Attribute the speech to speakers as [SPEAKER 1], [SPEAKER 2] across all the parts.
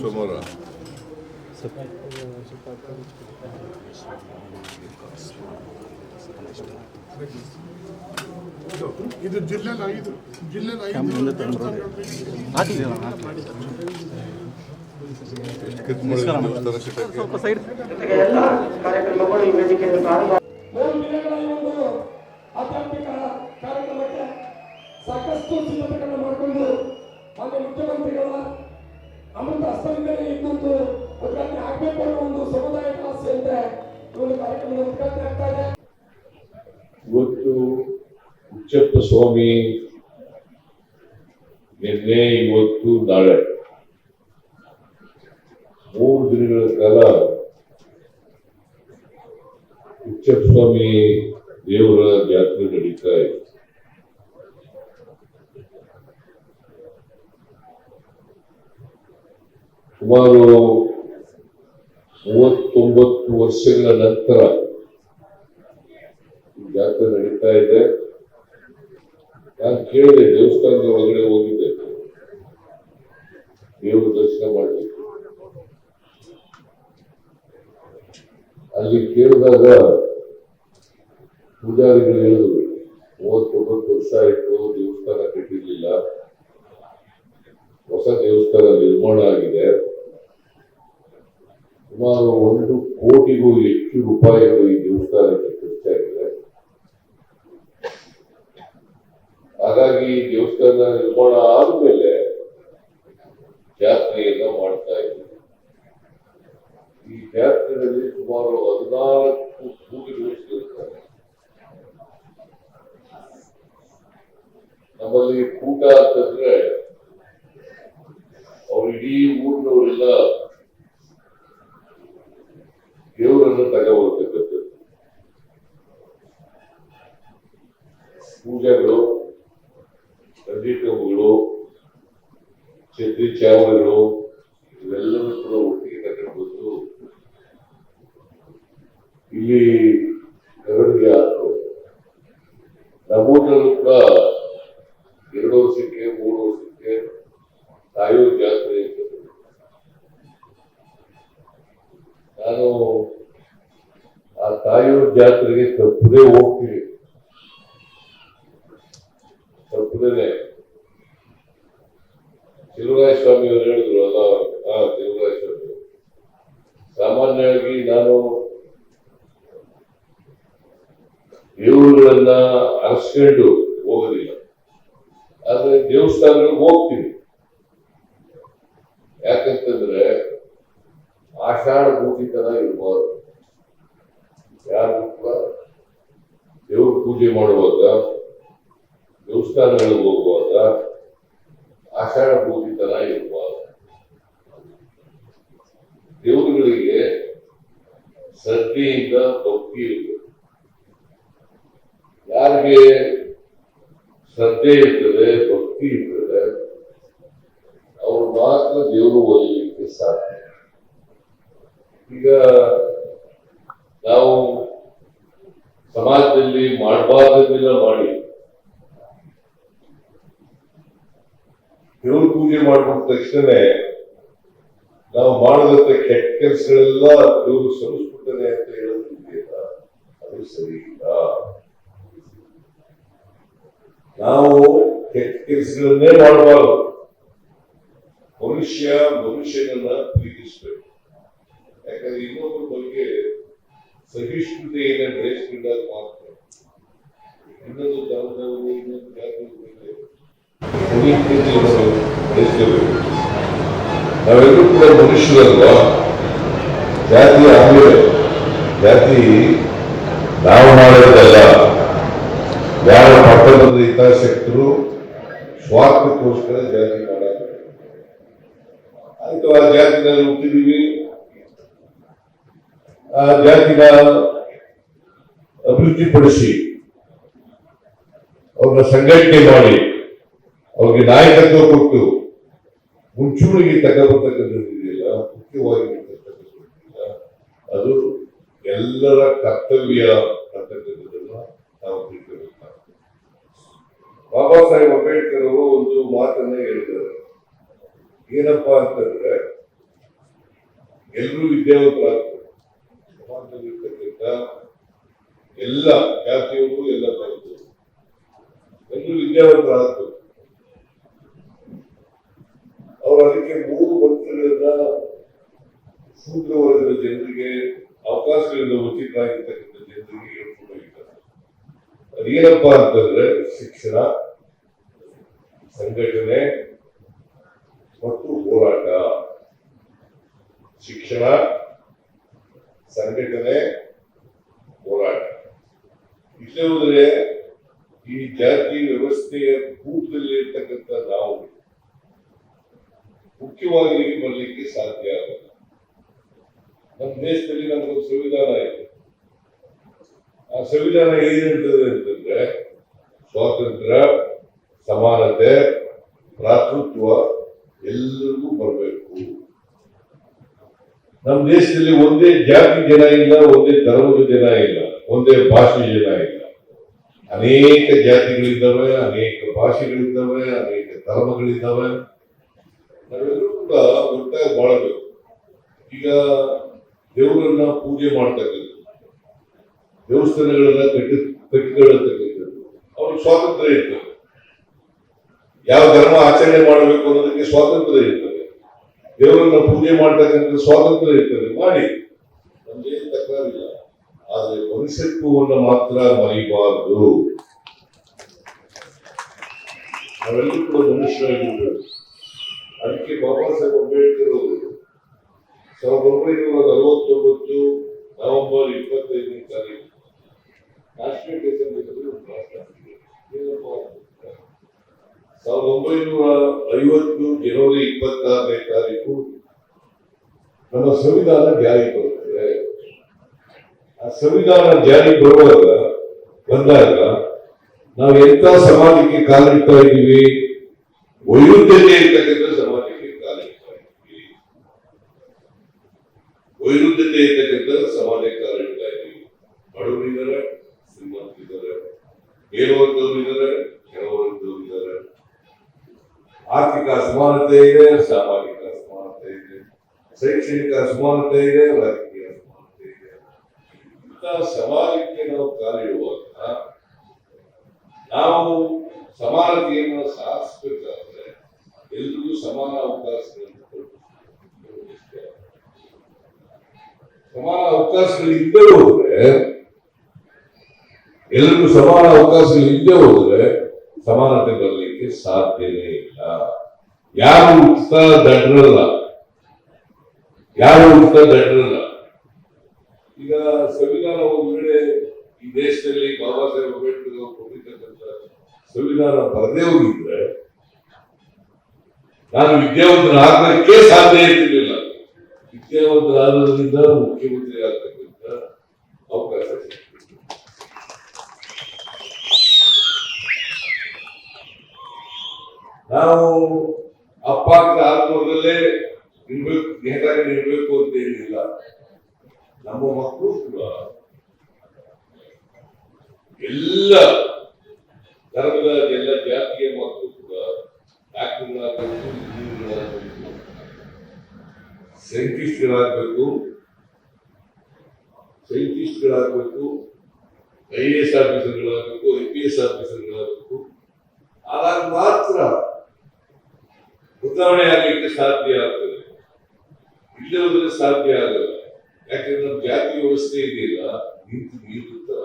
[SPEAKER 1] ಸೋಮವಾರ.
[SPEAKER 2] ಇದು ಜಿಲ್ಲೆ ಐದು ಜಿಲ್ಲೆ
[SPEAKER 3] ಮುಂದೆ ತಂದ್ರು ಹಾಕಿದ್ದೀರ ಸ್ವಲ್ಪ ಸೈಡ್
[SPEAKER 4] ಎಲ್ಲ ಕಾರ್ಯಕ್ರಮಗಳು ಈ ವೇದಿಕೆಯಲ್ಲಿ ಪ್ರಾರಂಭ
[SPEAKER 5] ಮೂರು ದಿನಗಳ ಈ ಒಂದು ಆಧ್ಯಾತ್ಮಿಕ ಕಾರ್ಯಕ್ರಮಕ್ಕೆ ಸಾಕಷ್ಟು ಸಿದ್ಧತೆಗಳನ್ನು ಮಾಡಿಕೊಂಡು ಮಾನ್ಯ ಮುಖ್ಯಮಂತ್ರಿಗಳ ಅಮೃತ ಹಸ್ತದಿಂದಲೇ ಇನ್ನೊಂದು ಉದ್ಘಾಟನೆ ಆಗ್ಬೇಕು ಒಂದು ಸಮುದಾಯದ ಆಸೆಯಂತೆ ಈ ಒಂದು ಕಾರ್ಯಕ್ರಮದ
[SPEAKER 6] ಇವತ್ತು ಸ್ವಾಮಿ, ನಿನ್ನೆ ಇವತ್ತು ನಾಳೆ. ಮೂರು ದಿನಗಳ ಕಾಲ ಸ್ವಾಮಿ ದೇವರ ಜಾತ್ರೆ ನಡೀತಾ ಇದೆ. ಸುಮಾರು ಮೂವತ್ತೊಂಬತ್ತು ವರ್ಷಗಳ ನಂತರ ಜಾತ್ರೆ ನಡೀತಾ ಇದೆ. ನಾನು ಕೇಳಿದೆ, ದೇವಸ್ಥಾನದ ಒಳಗಡೆ ಹೋಗಿದ್ದೆ ದೇವರ ದರ್ಶನ ಮಾಡಬೇಕು ಅಲ್ಲಿ ಕೇಳಿದಾಗ ಪೂಜಾರಿಗಳು ಹೇಳಿದ್ರು, ಮೂವತ್ತೊಂಬತ್ತು ವರ್ಷ ಆಯಿತು, ದೇವಸ್ಥಾನ ಕಟ್ಟಿರ್ಲಿಲ್ಲ. ಹೊಸ ದೇವಸ್ಥಾನ ನಿರ್ಮಾಣ ಆಗಿದೆ. ಸುಮಾರು ಒಂದು ಕೋಟಿಗೂ ಹೆಚ್ಚು ರೂಪಾಯಿಗಳು ಈ ದೇವಸ್ಥಾನಕ್ಕೆ ಖರ್ಚಾಗಿದೆ ಹಾಗಾಗಿ ಈ ದೇವಸ್ಥಾನ ನಿರ್ಮಾಣ ಆದ್ಮೇಲೆ ಜಾತ್ರೆಯನ್ನ ಮಾಡ್ತಾ ಇದ್ದೀವಿ ಈ ಜಾತ್ರೆಯಲ್ಲಿ ಸುಮಾರು ಹದಿನಾಲ್ಕು ಕೂಲಿಗಳು ಸೇರ್ತಾರೆ ನಮ್ಮಲ್ಲಿ ಕೂಟ ಅಂತಂದ್ರೆ ಅವ್ರು ಇಡೀ ಊರಿನವರೆಲ್ಲ ದೇವರನ್ನು ತಗೋಬರ್ತಕ್ಕಂಥದ್ದು ಪೂಜೆಗಳು ಕಂದಿಕಂಬಗಳು ಛತ್ರಿ ಚಾವಣಿಗಳು ಇವೆಲ್ಲವೂ ಕೂಡ ಒಟ್ಟಿಗೆ ತಗೊಂಡು ಬಂದು ಇಲ್ಲಿ ಮೆರವಣಿಗೆ ಆಗ್ತದೆ ನಮ್ಮೂರಿನಲ್ಲೂ ಕೂಡ ಎರಡು ವರ್ಷಕ್ಕೆ ಮೂರು ವರ್ಷಕ್ಕೆ ತಾಯೋ ಜಾತ್ರೆ ಇರ್ತದೆ ನಾನು ಆ ತಾಯಿಯವ್ರ ಜಾತ್ರೆಗೆ ತಪ್ಪದೇ ಹೋಗ್ತೀವಿ ತಪ್ಪದೇನೆ. ತಿರುಗಾಯ ಸ್ವಾಮಿ ಅವರು ಹೇಳಿದ್ರು ಅಲ್ಲ, ಆ ತಿರುಗಾಯ ಸ್ವಾಮಿ ಸಾಮಾನ್ಯವಾಗಿ ನಾನು ದೇವರುಗಳನ್ನ ಅರಸ್ಕೊಂಡು ಹೋಗೋದಿಲ್ಲ. ಆದ್ರೆ ದೇವಸ್ಥಾನಗಳಿಗೆ ಹೋಗ್ತೀನಿ. ಯಾಕಂತಂದ್ರೆ ಆಷಾಢ ಭೂತಿತನ ಇರಬಾರ್ದು. ಯಾರು ದೇವ್ರ ಪೂಜೆ ಮಾಡುವಾಗ, ದೇವಸ್ಥಾನಗಳಿಗೆ ಹೋಗುವಾಗ, ಆಷಾಢ ಪೂಜಿತನ ಇರುವಾಗ, ದೇವರುಗಳಿಗೆ ಶ್ರದ್ಧೆಯಿಂದ ಭಕ್ತಿ ಇರಬೇಕು ಯಾರಿಗೆ ಶ್ರದ್ಧೆ ಇರ್ತದೆ, ಭಕ್ತಿ ಇರ್ತದೆ, ಅವರು ಮಾತ್ರ ದೇವರು ಒಲಿಲಿಕ್ಕೆ ಸಾಧ್ಯ. ಈಗ ನಾವು ಸಮಾಜದಲ್ಲಿ ಮಾಡಬಾರ್ದನ್ನೆಲ್ಲ ಮಾಡಿ. ದೇವ್ರ ಪೂಜೆ ಮಾಡ್ಬಿಟ್ಟ ತಕ್ಷಣ ನಾವು ಮಾಡದಂತ ಕೆಟ್ಟ ಕೆಲಸಗಳೆಲ್ಲ ದೇವರು ಸಲ್ಲಿಸ್ಬಿಡ್ತಾನೆ ಅಂತ ಹೇಳೋದ್ರಿಂದ ಅದು ಸರಿ ಇಲ್ಲ. ನಾವು ಕೆಟ್ಟ ಕೆಲಸಗಳನ್ನೇ ಮಾಡಬಾರದು. ಮನುಷ್ಯ ಮನುಷ್ಯನನ್ನ ಸಹಿಷ್ಣುತೆಯನ್ನ ಬೆಳೆಸಿಕೊಂಡಾಗ ಮಾತ್ರ ಇನ್ನೊಂದು ಬಗ್ಗೆ ಸಹಿಷ್ಣುತೆಯನ್ನು ಬೆಳೆಸ್ಕೋಬೇಕು ನಾವೆಲ್ಲರೂ ಕೂಡ ಮನುಷ್ಯರಲ್ವಾ? ಜಾತಿ ಆಮೇಲೆ ಜಾತಿ ನಾವು ಮಾಡೋದಲ್ಲ ಯಾರ ಪಟ್ಟಣದ ಹಿತಾಸಕ್ತರು ಸ್ವಾರ್ಥಕ್ಕೋಸ್ಕರ ಜಾತಿ ಮಾಡಬೇಕು. ಆಯ್ತು, ಆ ಜಾತಿನಲ್ಲಿ ಹುಟ್ಟಿದೀವಿ. ಜಾತಿನ ಅಭಿವೃದ್ಧಿಪಡಿಸಿ ಅವ್ರನ್ನ ಸಂಘಟನೆ ಮಾಡಿ ಅವ್ರಿಗೆ ನಾಯಕತ್ವ ಕೊಟ್ಟು ಮುಂಚೂಣಿಗೆ ತಗೊಂಡ್ಬರ್ತಕ್ಕಂಥದ್ದು ಇದೆಯಲ್ಲ, ಮುಖ್ಯವಾಗಿ ಅದು ಎಲ್ಲರ ಕರ್ತವ್ಯ ಅಂತಕ್ಕಂಥದ್ದನ್ನ ನಾವು ತಿಳ್ಕೊಬೇಕಾಗ್ತದೆ ಬಾಬಾ ಸಾಹೇಬ್ ಅಂಬೇಡ್ಕರ್ ಅವರು ಒಂದು ಮಾತನ್ನ ಹೇಳಿದ್ದಾರೆ ಏನಪ್ಪಾ ಅಂತಂದ್ರೆ, ಎಲ್ಲರೂ ವಿದ್ಯಾವಂತರಾಗ್ತಾರೆ. ಎಲ್ಲ ಜಾತಿಯವರು ಎಲ್ಲ ತರದ್ದು ಎಲ್ಲರೂ ವಿದ್ಯಾವಂತರಾಗ್ತಾರೆ ಅವರು ಅದಕ್ಕೆ ಮೂರು ವರ್ಷಗಳಿಂದ ಶೂದ್ರ ವರ್ಗದ ಜನರಿಗೆ ಅವಕಾಶಗಳಿಂದ ಉಚಿತ ಆಗಿರ್ತಕ್ಕಂಥ ಜನರಿಗೆ ಹೇಳ್ಕೊಂಡಿದ್ದಾರೆ ಅದೇನಪ್ಪಾ ಅಂತಂದ್ರೆ ಶಿಕ್ಷಣ, ಸಂಘಟನೆ ಮತ್ತು ಹೋರಾಟ ಶಿಕ್ಷಣ ಸಂಘಟನೆ ಹೋರಾಟ ಇಷ್ಟೇ ಹೋದ್ರೆ ಈ ಜಾತಿ ವ್ಯವಸ್ಥೆಯ ಭೂತದಲ್ಲಿ ಇರ್ತಕ್ಕಂಥ ನಾವು ಮುಖ್ಯವಾಗಿ ಬರಲಿಕ್ಕೆ ಸಾಧ್ಯ ಆಗಲ್ಲ. ನಮ್ಮ ದೇಶದಲ್ಲಿ ನಮಗೊಂದು ಸಂವಿಧಾನ ಇದೆ. ಆ ಸಂವಿಧಾನ ಏನಿರ್ತದೆ ಅಂತಂದ್ರೆ ಸ್ವಾತಂತ್ರ್ಯ, ಸಮಾನತೆ, ಭ್ರಾತೃತ್ವ ಎಲ್ಲರಿಗೂ ಬರಬೇಕು. ನಮ್ಮ ದೇಶದಲ್ಲಿ ಒಂದೇ ಜಾತಿ ಜನ ಇಲ್ಲ, ಒಂದೇ ಧರ್ಮದ ಜನ ಇಲ್ಲ, ಒಂದೇ ಭಾಷೆ ಜನ ಇಲ್ಲ. ಅನೇಕ ಜಾತಿಗಳಿದ್ದಾವೆ, ಅನೇಕ ಭಾಷೆಗಳಿದ್ದಾವೆ, ಅನೇಕ ಧರ್ಮಗಳಿದ್ದಾವೆ. ಒಟ್ಟಾಗಿ ಬಾಳಬೇಕು. ಈಗ ದೇವರನ್ನ ಪೂಜೆ ಮಾಡ್ತಕ್ಕಂಥದ್ದು, ದೇವಸ್ಥಾನಗಳನ್ನ ಕಟ್ಟಿ, ಕಟ್ಟಿಕೊಳ್ಳತಕ್ಕಂಥದ್ದು, ಅವ್ರಿಗೆ ಸ್ವಾತಂತ್ರ್ಯ ಇರ್ತದೆ. ಯಾವ ಧರ್ಮ ಆಚರಣೆ ಮಾಡಬೇಕು ಅನ್ನೋದಕ್ಕೆ ಸ್ವಾತಂತ್ರ್ಯ ಇರ್ತದೆ. ದೇವರನ್ನ ಪೂಜೆ ಮಾಡ್ತಕ್ಕಂಥ ಸ್ವಾತಂತ್ರ್ಯ ಇರ್ತದೆ. ಮಾಡಿ. ನಮ್ಗೆ ತಕರಾರಿಲ್ಲ. ಆದ್ರೆ ಭವಿಷ್ಯತ್ವವನ್ನು ಮಾತ್ರ ಮರಿಬಾರದು. ನಾವೆಲ್ಲರೂ ಕೂಡ ಮನುಷ್ಯರಾಗಿರ್ಬೇಕು. ಅದಕ್ಕೆ ಬಾಬಾ ಸಾಹೇಬ್ ಅಂಬೇಡ್ಕರ್ ಅವರು ಸಾವಿರದ ಒಂಬೈನೂರ ನಲವತ್ತೊಂಬತ್ತು ನವೆಂಬರ್ ಇಪ್ಪತ್ತೈದನೇ ತಾರೀಕು ನ್ಯಾಷನಲ್ ಅಸೆಂಬ್ಲಿ ಸಾವಿರದ ಒಂಬೈನೂರ ಐವತ್ತು ಜನವರಿ ಇಪ್ಪತ್ತಾರನೇ ತಾರೀಕು ನಮ್ಮ ಸಂವಿಧಾನ ಜಾರಿ ಆ ಸಂವಿಧಾನ ಜಾರಿ ಬರುವಾಗ, ಬಂದಾಗ ನಾವು ಎಂತ ಸಮಾಜಕ್ಕೆ ಕಾಲಿಡ್ತಾ ಇದ್ದೀವಿ? ವೈರುಧ್ಯತೆ ಇರ್ತಕ್ಕಂಥ ಸಮಾಜಕ್ಕೆ ಕಾಲಿಡ್ತಾ ಇದ್ದೀವಿ. ವೈರುಧ್ಯತೆ ಇರ್ತಕ್ಕಂಥ ಸಮಾಜಕ್ಕೆ ಕಾಲಿಡ್ತಾ ಇದ್ದೀವಿ. ಬಡವರಿದ್ದಾರೆ ಶ್ರೀಮಂತರಿದ್ದಾರೆ ಮೇಲ್ವರ್ಗದವರಿದ್ದಾರೆ ಕೆಳವರ್ಗದವರಿದ್ದಾರೆ ಆರ್ಥಿಕ ಅಸಮಾನತೆ ಇದೆ, ಸಾಮಾಜಿಕ ಅಸಮಾನತೆ ಇದೆ, ಶೈಕ್ಷಣಿಕ ಅಸಮಾನತೆ ಇದೆ ರಾಜಕೀಯ ಅಸಮಾನತೆ ಇದೆ ಇಂತಹ ಸಮಾಜಕ್ಕೆ ನಾವು ಕಾಲಿಡುವಾಗ ನಾವು ಸಮಾನತೆಯನ್ನು ಸಾಧಿಸಬೇಕಾದ್ರೆ ಎಲ್ರಿಗೂ ಸಮಾನ ಅವಕಾಶಗಳನ್ನು. ಸಮಾನ ಅವಕಾಶಗಳು ಇದ್ದೇ ಹೋದ್ರೆ, ಎಲ್ರಿಗೂ ಸಮಾನ ಅವಕಾಶಗಳು ಇದ್ದೇ ಹೋದ್ರೆ ಸಮಾನತೆ ಬರಲಿಕ್ಕೆ ಸಾಧ್ಯನೇ ಇಲ್ಲ. ಯಾರು ಉಚಿತ ದಡ್ರಲ್ಲ? ಯಾರು ಉಚಿತ ದಡ್ರಲ್ಲ? ಈಗ ಸಂವಿಧಾನ ಒಂದು ವೇಳೆ ಈ ದೇಶದಲ್ಲಿ ಬಾಬಾ ಸಾಹೇಬ್ ಅಂಬೇಡ್ಕರ್ ಕೊಟ್ಟಿರ್ತಕ್ಕಂಥ ಸಂವಿಧಾನ ಬರದೇ ಹೋಗಿದ್ರೆ ನಾನು ವಿದ್ಯಾವಂತನಾಗಲಿಕ್ಕೆ ಸಾಧ್ಯ ಇರ್ತಿರ್ಲಿಲ್ಲ ವಿದ್ಯಾವಂತರಾದ್ರಿಂದ ಮುಖ್ಯಮಂತ್ರಿ ಆಗ್ತಕ್ಕಂಥ ಅವಕಾಶ. ನಾವು ಅಪ್ಪ ಆತ್ಮದಲ್ಲೇ ಇರ್ಬೇಕು ನೇತಾಗಿ ನಿಲ್ಬೇಕು ಅಂತ ಏನಿಲ್ಲ ನಮ್ಮ ಮಕ್ಕಳು ಕೂಡ ಎಲ್ಲ ಧರ್ಮದ ಎಲ್ಲ ಜಾತಿಯ ಮಕ್ಕಳು ಕೂಡ ಡಾಕ್ಟರ್ಗಳಾಗಬೇಕು ಇಂಜಿನಿಯರ್ಗಳಾಗಬೇಕು ಸೈಂಟಿಸ್ಟ್ಗಳಾಗಬೇಕು ಸೈಂಟಿಸ್ಟ್ಗಳಾಗಬೇಕು ಐ ಎ ಎಸ್ ಆಫೀಸರ್ಗಳಾಗಬೇಕು ಐ ಪಿ ಎಸ್ ಆಫೀಸರ್ಗಳಾಗಬೇಕು ಆದಾಗ ಮಾತ್ರ ಬದಲಾವಣೆ ಆಗಲಿಕ್ಕೆ ಸಾಧ್ಯ ಆಗ್ತದೆ. ಇಲ್ಲದ್ರೆ ಸಾಧ್ಯ ಆಗಲ್ಲ. ಯಾಕಂದ್ರೆ ನಮ್ಮ ಜಾತಿ ವ್ಯವಸ್ಥೆ ಇದೆಯಲ್ಲ ನಿಂತು ನೀರು ತರ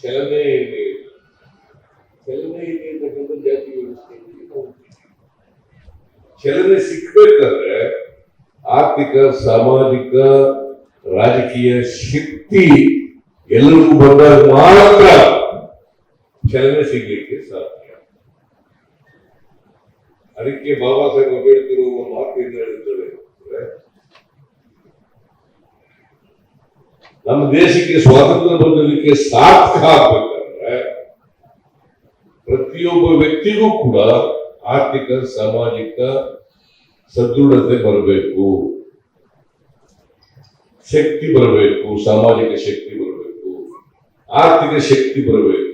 [SPEAKER 6] ಚಲನೆ ಇದೆ ಚಲನೆ ಇದೆ ಅಂತಕ್ಕಂಥ ಜಾತಿ ವ್ಯವಸ್ಥೆಯಲ್ಲಿ ನಾವು ಚಲನೆ ಸಿಕ್ಬೇಕಾದ್ರೆ ಆರ್ಥಿಕ, ಸಾಮಾಜಿಕ, ರಾಜಕೀಯ ಶಕ್ತಿ ಎಲ್ಲರಿಗೂ ಬಂದಾಗ ಮಾತ್ರ ಚಲನೆ ಸಿಗ್ಲಿಕ್ಕೆ ಸಾಧ್ಯ. ಅದಕ್ಕೆ ಬಾಬಾ ಸಾಹೇಬ್ ಅಂಬೇಡ್ಕರ್ ಒಂದು ಮಾತಿಂದ ಹೇಳಿದ್ದಾರೆ ನಮ್ಮ ದೇಶಕ್ಕೆ ಸ್ವಾತಂತ್ರ್ಯ ಬಂದಲಿಕ್ಕೆ ಸಾರ್ಥಕ ಆಗ್ಬೇಕಂದ್ರೆ ಪ್ರತಿ ಪ್ರತಿಯೊಬ್ಬ ವ್ಯಕ್ತಿಗೂ ಕೂಡ ಆರ್ಥಿಕ, ಸಾಮಾಜಿಕ ಸದೃಢತೆ ಬರಬೇಕು. ಶಕ್ತಿ ಬರಬೇಕು, ಸಾಮಾಜಿಕ ಶಕ್ತಿ ಬರಬೇಕು, ಆರ್ಥಿಕ ಶಕ್ತಿ ಬರಬೇಕು.